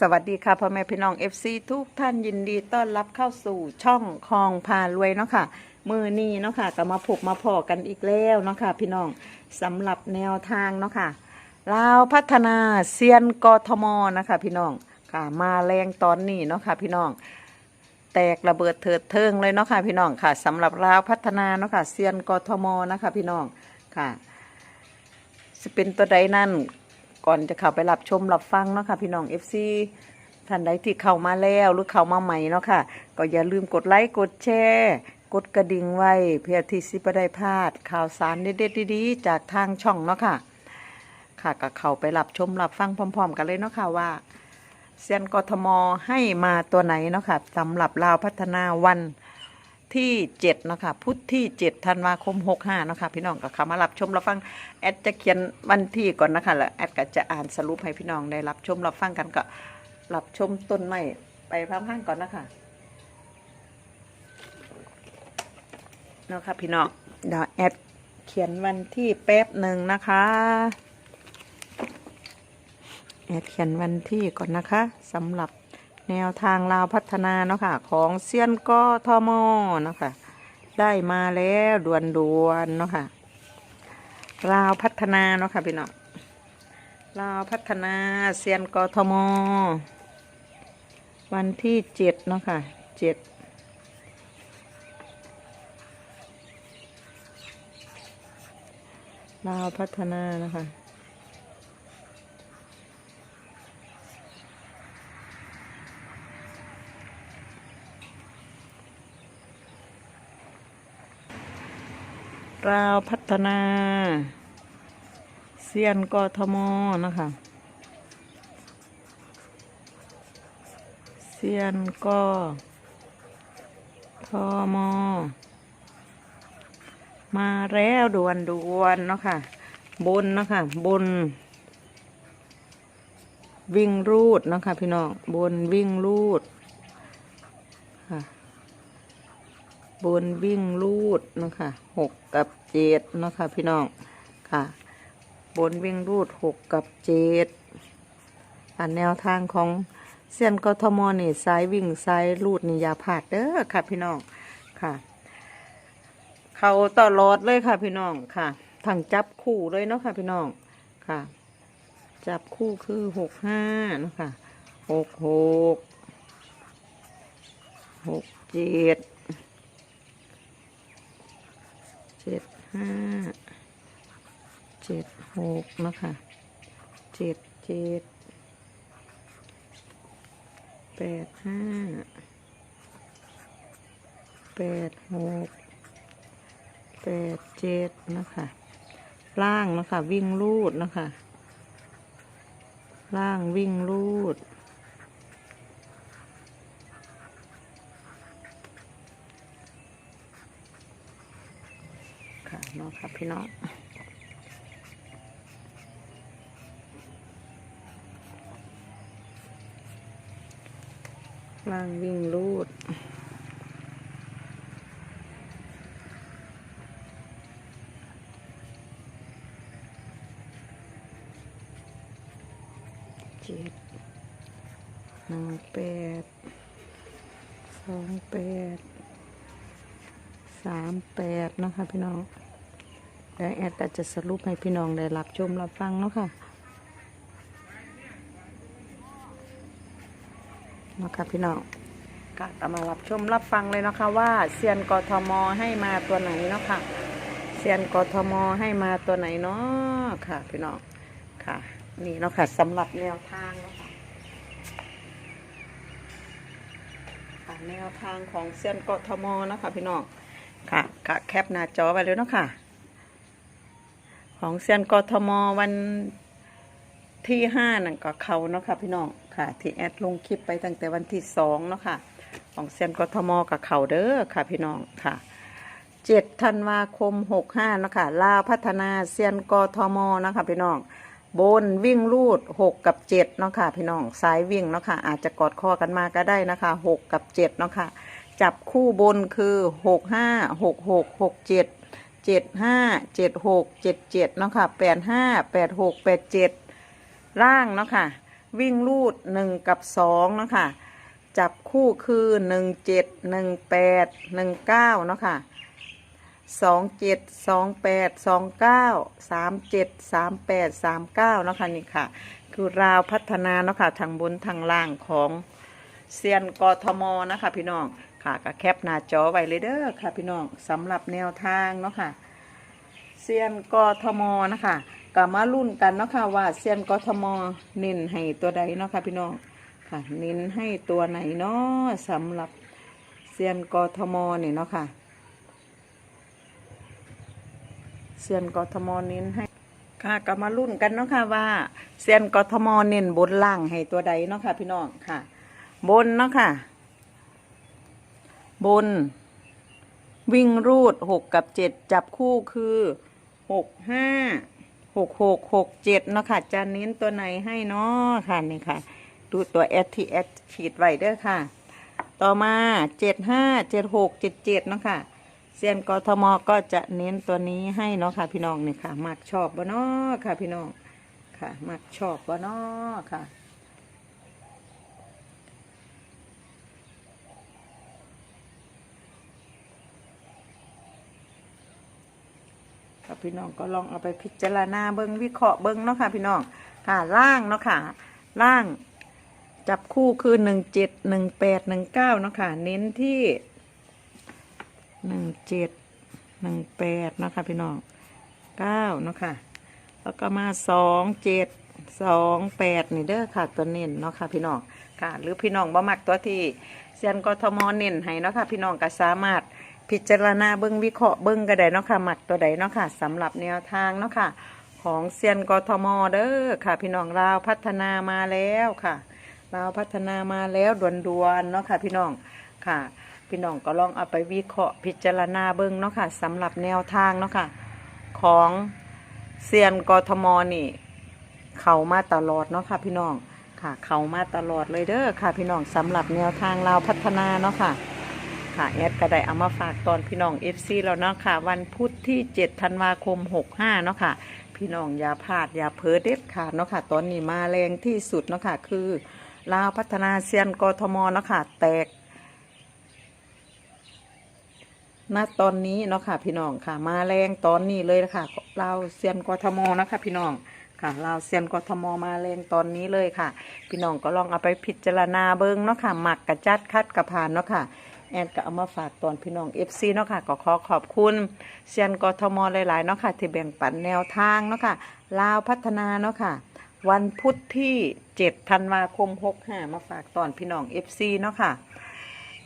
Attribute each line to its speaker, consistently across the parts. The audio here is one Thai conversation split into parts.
Speaker 1: สวัสดีค่ะพ่อแม่พี่น้อง FC ทุกท่านยินดีต้อนรับเข้าสู่ช่องคลองพารวยเนาะค่ะ มือนี้เนาะค่ะก็มาผูกมาพอกันอีกแล้วเนาะค่ะพี่น้องสำหรับแนวทางเนาะค่ะลาวพัฒนาเซียนกทมนะคะพี่น้องค่ะมาแรงตอนนี้เนาะค่ะพี่น้อง แตกระเบิดเถิดเทิงเลยเนาะค่ะพี่น้องค่ะสำหรับลาวพัฒนาเนาะค่ะเซียนกทมนะคะพี่น้องค่ะจะเป็นตัวใดนั่น ก่อนจะเข้าไปรับชมรับฟังเนาะค่ะพี่น้อง FC ท่านใดที่เข้ามาแล้วหรือเข้ามาใหม่เนาะค่ะ ก็อย่าลืมกดไลค์กดแชร์กดกระดิ่งไว้เพื่อที่สิบได้พลาด ข่าวสารเด็ดๆดีๆจากทางช่องเนาะค่ะ ค่ะก็เข้าไปรับชมรับฟังพร้อม ๆ กันเลยเนาะค่ะว่าเซียนกทมให้มาตัวไหนเนาะค่ะสำหรับลาวพัฒนาวัน ที่7นะคะพุธที่7ธันวาคม 65นาะคะพี่น้องก็เข้ามารับชมรับฟังแอดจะเขียนวันที่ก่อนนะคะแล้วแอดก็จะอ่านสรุปให้พี่น้องได้รับชมรับฟังกันก็รับชมต้นไม้ไปพร้อมๆก่อนนะคะเนาะค่ะพี่น้องเดี๋ยวแอดเขียนวันที่แป๊บหนึ่งนะคะแอดเขียนวันที่ก่อนนะคะสำหรับ แนวทางลาวพัฒนาเนาะค่ะ ของเซียนกอทมเนาะค่ะ ได้มาแล้วด่วนๆเนาะค่ะลาวพัฒนาเนาะค่ะพี่น้องลาวพัฒนาเซียนกทม วันที่เจ็ดเนาะค่ะเจ็ดลาวพัฒนานะคะ ลาวพัฒนา เซียนกทมนะคะ เซียนกทม มาแล้วด่วนด่วนเนาะค่ะ บนเนาะคะบน วิ่งรูดเนาะคะพี่น้อง บนวิ่งรูดค่ะ บนวิ่งรูดนะคะหกกับเจ็ดนะคะพี่น้องค่ะ บนวิ่งรูดหกกับเจ็ดอันแนวทางของเส้นกทมนี่ซ้ายวิ่งซ้ายรูดนี่อยาผาดเด้อค่ะพี่น้องค่ะ เขาตลอดเลยค่ะพี่น้องค่ะทั้งจับคู่เลยเนาะค่ะพี่น้องค่ะ จับคู่คือหกห้านะคะหกหกหกเจ็ด เจ็ดห้าเจ็ดหกนะคะเจ็ดเจ็ดแปดห้าแปดหกแปดเจ็ดนะคะล่างนะคะวิ่งลูดนะคะล่างวิ่งลูด ค่ะพี่น้องล่างวิ่งรูดเจ็ดหนึ่งแปดสองแปดสามแปดนะคะพี่น้อง เดี๋ยวแอดอาจจะสรุปให้พี่น้องได้รับชมรับฟังเนาะค่ะเนาะค่ะพี่น้องก็จะมารับชมรับฟังเลยเนาะคะว่าเซียนกทมให้มาตัวไหนเนาะค่ะเซียนกทมให้มาตัวไหนเนาะค่ะ พี่น้องค่ะ นี่เนาะค่ะสำหรับแนวทางเนาะค่ะค่ะแนวทางของเซียนกทมเนาะค่ะพี่น้องค่ะกะแคปหน้าจอไปเลยเนาะค่ะ ของเซียนกทมวันที่ห้านั่นก็เขาเนาะค่ะพี่น้องค่ะที่แอดลงคลิปไปตั้งแต่วันที่สองเนาะค่ะ ของเซียนกทมกับเขาเด้อค่ะพี่น้องค่ะเจ็ดธันวาคมหกห้าเนาะค่ะลาวพัฒนาเซียนกทมนะคะพี่น้องบนวิ่งลูดหกกับเจ็ดเนาะค่ะพี่น้องสายวิ่งเนาะค่ะอาจจะกอดคอกันมาก็ได้นะคะหกกับเจ็ดเนาะค่ะจับคู่บนคือหกห้าหกหกหกเจ็ด เจ็ดห้าเจ็ดหกเจ็ดเจ็ดเนาะค่ะแปดห้าแปดหกแปดเจ็ดล่างเนาะค่ะ วิ่งลูดหนึ่งกับสองเนาะค่ะ จับคู่คือหนึ่งเจ็ดหนึ่งแปดหนึ่งเก้าเนาะค่ะสองเจ็ดสองแปดสองเก้าสามเจ็ดสามแปดสามเก้าเนาะค่ะนี่ค่ะ คือราวพัฒนาเนาะค่ะทางบนทางล่างของเซียนกทมนะคะ พี่น้อง ค่ะก็แคปหน้าจอไว้เลยเด้อค่ะ พี่น้องสำหรับแนวทางเนาะค่ะเซียนกทมนะคะก็มารุ่นกันเนาะค่ะว่าเซียนกทมเน้นให้ตัวใดเนาะค่ะพี่น้องค่ะเน้นให้ตัวไหนเนาะสำหรับเซียนกทมนี่เนาะค่ะเซียนกทมเน้นให้ค่ะก็มารุ่นกันเนาะค่ะว่าเซียนกทมเน้นบนล่างให้ตัวใดเนาะค่ะพี่น้องค่ะ บนเนาะค่ะ บน วิ่งรูดหกกับเจ็ดจับคู่คือหกห้าหกหกหกเจ็ดเนาะค่ะจะเน้นตัวไหนให้เนาะค่ะนี่ค่ะ ดูตัว S T S ขีดไว้เด้อค่ะ ต่อมาเจ็ดห้าเจ็ดหกเจ็ดเจ็ดเนาะค่ะเซียนกทมก็จะเน้นตัวนี้ให้เนาะค่ะ พี่น้องนี่ค่ะมักชอบบ่เนาะค่ะ พี่น้องค่ะมักชอบบ่เนาะค่ะ พี่น้องก็ลองเอาไปพิจารณาเบิ้งวิเคราะห์เบิ้งเนาะค่ะพี่น้องค่ะล่างเนาะค่ะล่างจับคู่คือหนึ่งเจ็ดหนึ่งแปดหนึ่งเก้าเนาะค่ะเน้นที่หนึ่งเจ็ดหนึ่งแปดเนาะค่ะพี่น้องเก้าเนาะค่ะแล้วก็มาสองเจ็ดสองแปดนี่เด้อค่ะตัวเน้นเนาะค่ะพี่น้องค่ะ หรือพี่น้องบ่มักตัวที่เซียนกทมเน้นให้เนาะค่ะพี่น้องก็สามารถ พิจารณาเบิ้งวิเคราะห์เบิ้งก็ไดเนาะค่ะหมักตัวใดเนาะค่ะสำหรับแนวทางเนาะค่ะ ของเซียนกทมเด้อค่ะ พี่น้องลาพัฒนามาแล้วค่ะลาพัฒนามาแล้วด่วนๆเนาะค่ะ พี่น้องค่ะ พี่น้องก็ลองเอาไปวิเคราะห์พิจารณาเบิ้งเนาะค่ะสำหรับแนวทางเนาะค่ะ ของเซียนกทมนี่เขามาตลอดเนาะค่ะ พี่น้องค่ะ เขามาตลอดเลยเด้อค่ะ พี่น้องสำหรับแนวทางลาพัฒนาเนาะค่ะ ค่ะแอดก็ได้เอามาฝากตอนพี่น้อง FC แล้วเนาะค่ะ วันพุธที่ 7 ธันวาคม 65 เนาะค่ะ พี่น้องอย่าพลาดอย่าเพ้อเด็ดขาดเนาะค่ะ ตอนนี้มาแรงที่สุดเนาะค่ะ คือลาวพัฒนาเซียนกทมเนาะค่ะ แตกณตอนนี้เนาะค่ะ พี่น้องค่ะ มาแรงตอนนี้เลยนะคะลาวเซียนกทมนะคะ พี่น้องค่ะลาวเซียนกทมมาแรงตอนนี้เลยค่ะ พี่น้องก็ลองเอาไปพิจารณาเบิ้งเนาะค่ะหมักกระจัดคัดกระพานเนาะค่ะ แอนก็เอามาฝากตอนพี่น้อง FC เนาะค่ะก็ขอขอบคุณเซียนกทมหลายๆเนาะค่ะที่แบ่งปันแนวทางเนาะค่ะลาวพัฒนาเนาะค่ะ วันพุธที่7ธันวาคม65มาฝากตอนพี่น้อง FC เนาะค่ะ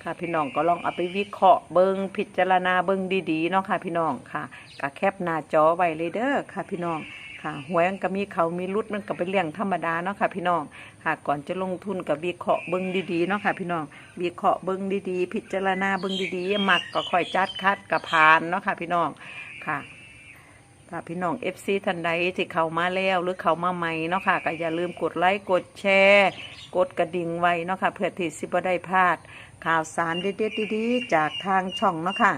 Speaker 1: ค่ะพี่น้องก็ลองเอาไปวิเคราะห์เบิงพิจารณาเบิงดีๆเนาะค่ะพี่น้องค่ะก็แคปหน้าจอไว้เลยเด้อค่ะพี่น้อง ค่ะหวยมันก็มีเขามีรุดมันก็เป็นเรื่องธรรมดาเนาะค่ะ พี่น้องค่ะก่อนจะลงทุนกับวิเคราะห์เบิงดีๆเนาะค่ะ พี่น้องวิเคราะห์เบิงดีๆ พิจารณาเบิงดีๆมักก็ค่อยจัดคัดกับพานเนาะค่ะ พี่น้องค่ะค่ะพี่น้อง FC ท่านใดที่เขามาแล้วหรือเขามาใหม่เนาะค่ะก็อย่าลืมกดไลค์กดแชร์ กดกระดิ่งไว้เนาะค่ะเพื่อที่สิบ่ได้พลาด ข่าวสารเด็ดๆดีๆ จากทางช่องเนาะค่ะ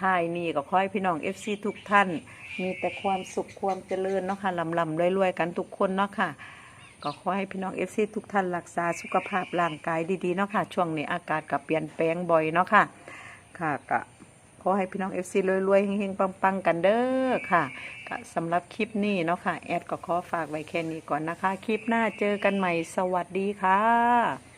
Speaker 1: ท้ายนี้ก็ขอให้พี่น้อง FC ทุกท่าน มีแต่ความสุขความเจริญเนาะค่ะลำๆรวยๆกันทุกคนเนาะค่ะ ก็ขอให้พี่น้อง FC ทุกท่านรักษาสุขภาพร่างกายดีๆเนาะค่ะ ช่วงนี้อากาศก็เปลี่ยนแปลงบ่อยเนาะค่ะ ค่ะก็ขอให้พี่น้อง FC รวยๆเฮงๆปังๆกันเด้อค่ะก็สำหรับคลิปนี้เนาะค่ะแอดก็ขอฝากไว้แค่นี้ก่อนนะคะ คลิปหน้าเจอกันใหม่สวัสดีค่ะ